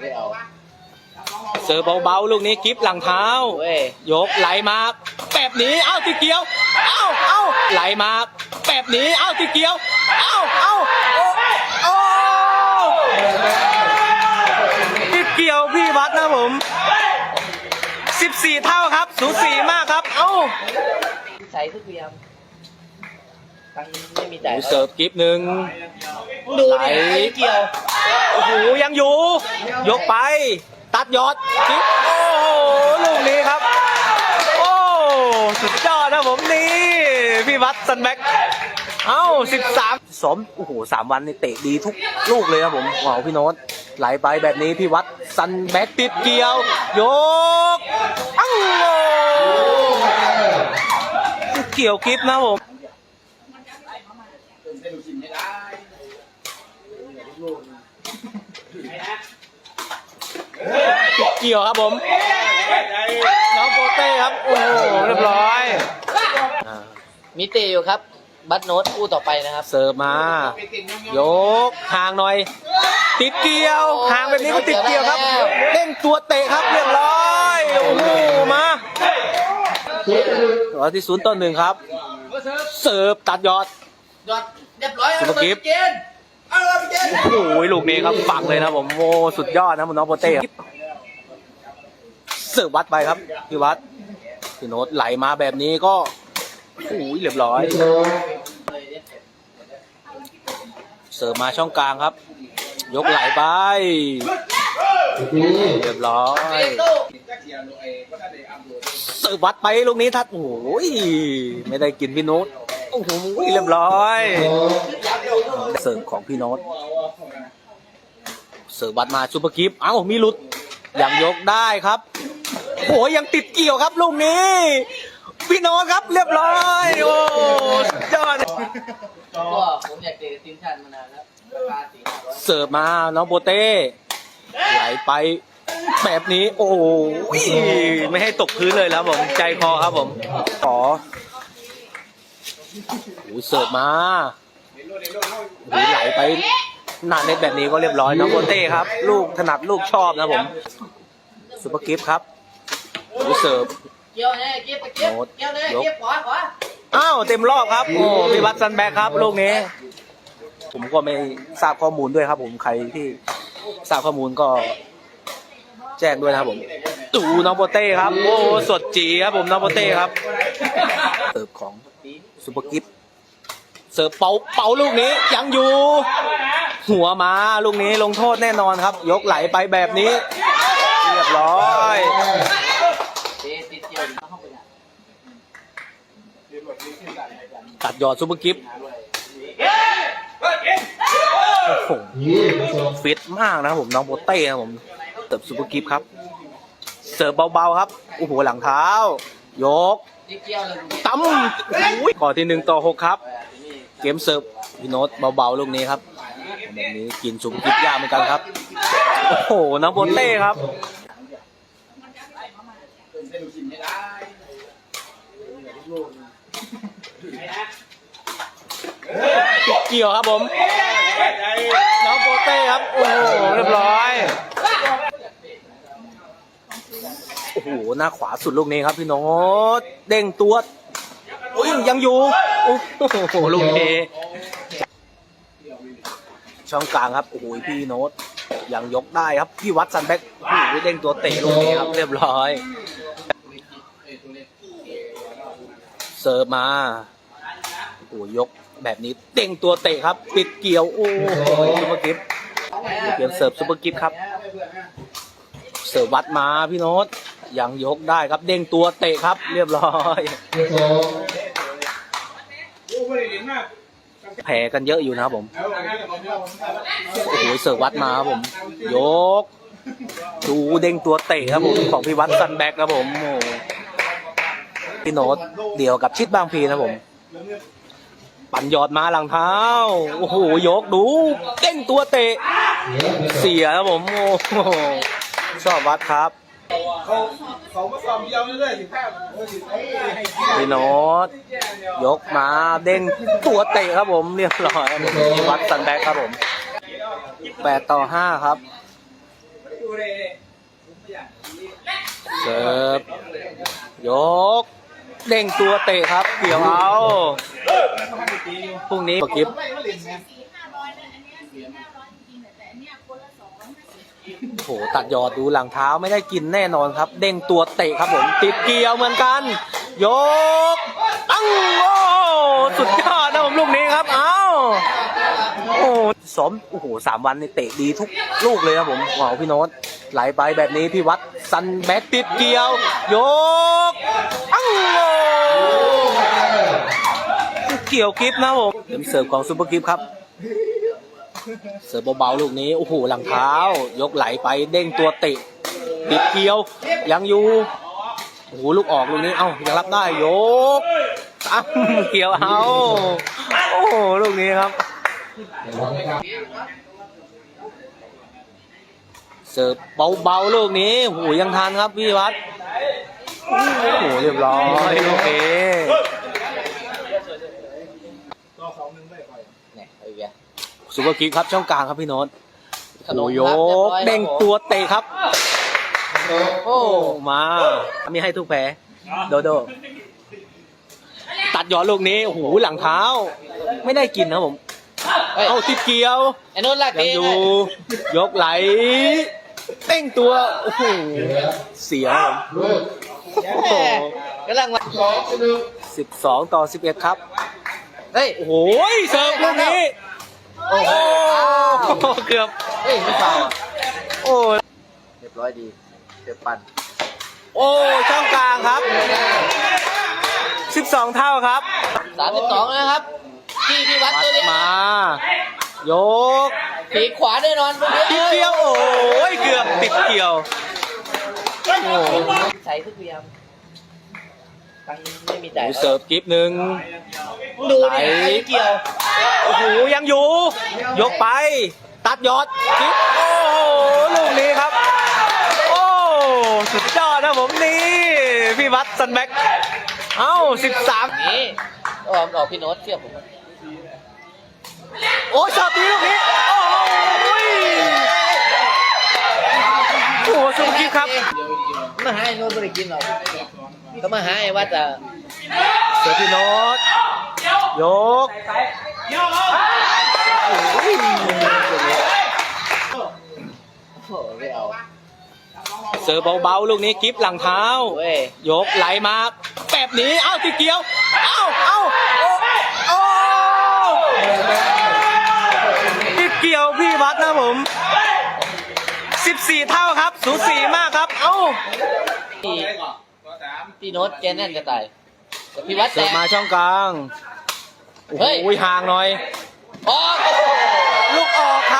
ไม่เอาเสิร์ฟเบาๆลูกนี้กิฟหลังเท้า เว้ยยกไหลมาแบบนี้เอ้าติเกียวเอ้าเอ้าไหลมาแบบนี้เอ้าติเกียวเอ้าเอ้าโอ้โอ้ติเกียวพี่วัดนะผม 14 เท่าครับ สูสีมากครับ เอ้าใช้ทุกเพียม ตังค์ไม่มีจ่ายเสิร์ฟกิฟหนึ่งดูไหลดิไอ้เกี่ยว โอ้โหยังอยู่ ยกไป ตัดยอดกิฟโอ้โหลูกนี้ครับ โอ้สุดยอดนะผมนี่ พี่วัดซันแบ็กเอ้าสิบสามสมโอ้โหสามวันนี่เตะดีทุกลูกเลยครับผมว้าวพี่โน้ตไหลไปแบบนี้พี่วัดซันแบ็กติดเกี่ยว ยกเอ้าเกี่ยวกิฟนะผม เกี่ยวครับผมน้องโปเต้ครับ โอ้โหเรียบร้อยอ่ามีเตะอยู่ครับ บัตโน้ตคู่ต่อไปนะครับเสิร์ฟมา ยกห่างหน่อย ติดเกี่ยวห่างแบบนี้ก็ติดเกี่ยวครับเด้งตัวเตะครับเรียบร้อยโอ้โหมาต่อที่ศูนย์ต่อหนึ่งครับ เสิร์ฟตัดยอด ยอดเรียบร้อยซุปเปอร์กิฟ โอ้โหลูกนี้ครับฝังเลยนะผมโอ้สุดยอดนะผมน้องโปเต้ครับเสิร์ฟวัดไปครับพี่วัดพี่โน้ตไหลมาแบบนี้ก็โอ้โหเรียบร้อย เสิร์ฟมาช่องกลางครับ ยกไหลไป เรียบร้อยเสิร์ฟวัดไปลูกนี้ทัดโอ้ยไม่ได้กินพี่โน้ต โอ้โหเรียบร้อย เสิร์ฟของพี่โน้ตเสิร์ฟวัดมาซูเปอร์กิฟต์เอ้ามีหลุดยังยกได้ครับโอ้ยยังติดเกี่ยวครับลูกนี้ พี่โน้ตครับเรียบร้อย โอ้สุดยอดก็ผมอยากเตะกับทีมชาติมานานแล้วราคาสี่ห้าร้อยเสิร์ฟมาน้องโปเต้ไหลไปแบบนี้โอ้ยไม่ให้ตกพื้นเลยแล้วผมใจคอครับผมขอ โอ้ยเสิร์ฟมาโอ้ยไหลไปหนาเน็ตแบบนี้ก็เรียบร้อยน้องโปเต้ครับ ลูกถนัดลูกชอบนะผมซุปเปอร์กิฟต์ครับโอ้ยเสิร์ฟเกี่ยวเนี่ยเกี่ยวไปเกี่ยวโน้ตเกี่ยวเนี่ยยกเกี่ยวขวาขวาอ้าวเต็มรอบครับโอ้พี่วัดซันแบกครับลูกนี้ ผมก็ไม่ทราบข้อมูลด้วยครับ ผมใครที่ทราบข้อมูลก็ แจ้งด้วยนะครับผม ตูน้องโปเต้ครับ โอ้สดจีครับผมน้องโปเต้ครับ เสิร์ฟของซูเปอร์กิฟเสิร์ฟเป่าเป่าลูกนี้ยังอยู่ หัวมาลูกนี้ลงโทษแน่นอนครับ ยกไหลไปแบบนี้ เรียบร้อยตัดยอดซูเปอร์กิฟต์ฟิตมากนะครับผมน้องโปเต้นะครับผมเสิร์ฟซูเปอร์กิฟครับ เสิร์ฟเบาๆครับโอ้โหหลังเท้า ยก ติดเกี่ยวเลยลูกนี้ตั้มอุ้ยก่อที่หนึ่งต่อหกครับ เกมเสิร์ฟพี่โน้ตเบาๆลูกนี้ครับแบบนี้กินซุปกิฟยากเหมือนกันครับ โอ้โหน้องโบเต้ครับเกี่ยวครับผม น้องโบเต้ครับ โอ้โห เรียบร้อย โอ้โหหน้าขวาสุดลูกนี้ครับพี่โน้ตเด้งตัวอุ้ยยังอยู่โอ้โหลูกนี้ช่องกลางครับโอ้โหพี่โน้ตยังยกได้ครับพี่วัดซันแบ็กโอ้โหเด้งตัวเตะลูกนี้ครับเรียบร้อยเสิร์ฟมาโอ้โหยกแบบนี้เด้งตัวเตะครับ ปิดเกี่ยวโอ้โหซุปเปอร์กิฟต์เกมเสิร์ฟซุปเปอร์กิฟต์ครับเสิร์ฟวัดมาพี่โน้ต ยังยกได้ครับ เด้งตัวเตะครับ เรียบร้อยแพ้กันเยอะอยู่นะครับผมโอ้โหเสิร์ฟวัดมาครับผม ยก ดูเด้งตัวเตะครับผมของพี่วัดซันแบ็กครับผมโอ้พี่โนตเดี่ยวกับชิดบางพีนะผม ปั่นยอดมาหลังเท้า โอ้โห ยกดู เด้งตัวเตะ เสียครับผม โอ้โหชอบวัดครับ เขาเขาก็ซ้อมเดียวเรื่อยๆสิบห้าเออสิบห้าให้พี่โน้ตยกมาเด้งตัวเตะครับผมเรียบร้อยครับผมพี่วัดซันแบ็กครับผมแปดต่อห้าครับดูเลยเสิร์ฟยก เด้งตัวเตะครับเกี่ยวเอาพรุ่งนี้ปกิฟ โอ้โหตัดยอดดูหลังเท้าไม่ได้กินแน่นอนครับ เด้งตัวเตะครับผมติดเกียวเหมือนกัน ยก ตั้งโอ้สุดยอดนะผมลูกนี้ครับ เอ้าโอ้โหสมโอ้โหสามวันนี่เตะดีทุกลูกเลยครับผมว้าวพี่โน้ตไหลไปแบบนี้พี่วัดซันแบ็กติดเกียว ยกตั้งโอ้เกี่ยวกิฟนะผมเต็มเสิร์ฟของซูเปอร์กิฟครับ เสิร์ฟเบาๆลูกนี้โอ้โหหลังเท้า ยกไหลไปเด้งตัวเตะติดเกี่ยวยังอยู่โอ้โหลูกออกลูกนี้เอ้ายังรับได้ยกตั้งเกี่ยวเอาโอ้โหลูกนี้ครับ เสิร์ฟเบาๆลูกนี้โอ้โหยังทันครับพี่วัดโอ้โหเรียบร้อยลูกนี้ ตัวของหนึ่งได้ไป เนี่ยเอาอีกแล้ว ซูเปอร์คิกครับช่องกลางครับพี่โน้ตขนโอ้มโหยครับเรียบกร้อยเด้งครับผมตัวเตะครับโอ้โอ้มามีให้ทุกแผลโดโด ตัดยอดลูกนี้โอ้โหหลังเท้า ไม่ได้กินนะผมเฮ้ยเอาติดเกี่ยว ไอ้นู้นลากยังเองอยู่ ยกไหล เต้งตัว โอ้โห เสียครับผมโอ้โหกำลังมาสิบสองต่อสิบเอ็ดครับ เฮ้ย โอ้โหเสิร์ฟลูกนี้ โอ้โหเกือบ เฮ้ยไม่ฟาวอะโอ้เรียบร้อยดีเดือปั่นโอ้ช่องกลางครับสิบสองเท่าครับ สามสิบสองนะครับที่ที่วัดวัดตัวเนี้ยมา ยกปีกขวาแน่นอนพวกนี้ติดเกี่ยว โอ้ยเกือบติดเกี่ยวโอ้โหใส่ทุกเพียม ตังค์ไม่มีจ่ายเสิร์ฟกิฟต์หนึ่งดูดิใครเกี่ยว โอ้โหยังอยู่ ยกไป ตัดยอดกิฟต์โอ้โหลูกนี้ครับ โอ้สุดยอดนะผมนี่พี่วัดซันแบ็กเอ้าสิบสามนี่ออกออกพี่โน้ตเชื่อผม โอ้ชอบดีลูกนี้ โอ้โหยโอ้โหสุดกิฟต์ครับมาหาไอ้โน้ตไม่ได้กินหรอก ก็มาหาไอ้วัดอะเสือพี่โน้ตยกโอ้ยโอ้ไม่เอาเสิร์ฟเบาๆลูกนี้กิฟหลังเท้า เว้ยยกไหลมาแบบนี้ เอ้าติเกียว เอ้าเอ้าโอ้โอ้ติเกียวพี่วัดนะผม 14 เท่าครับ สูสีมากครับ เอ้าพี่ตัวสาม พี่โน้ตแกแน่นจะตายแต่พี่วัดแตเสิร์ฟกมาช่องกลาง โอ้เฮ้ยโหห่างหน่อย ออกลูกออกค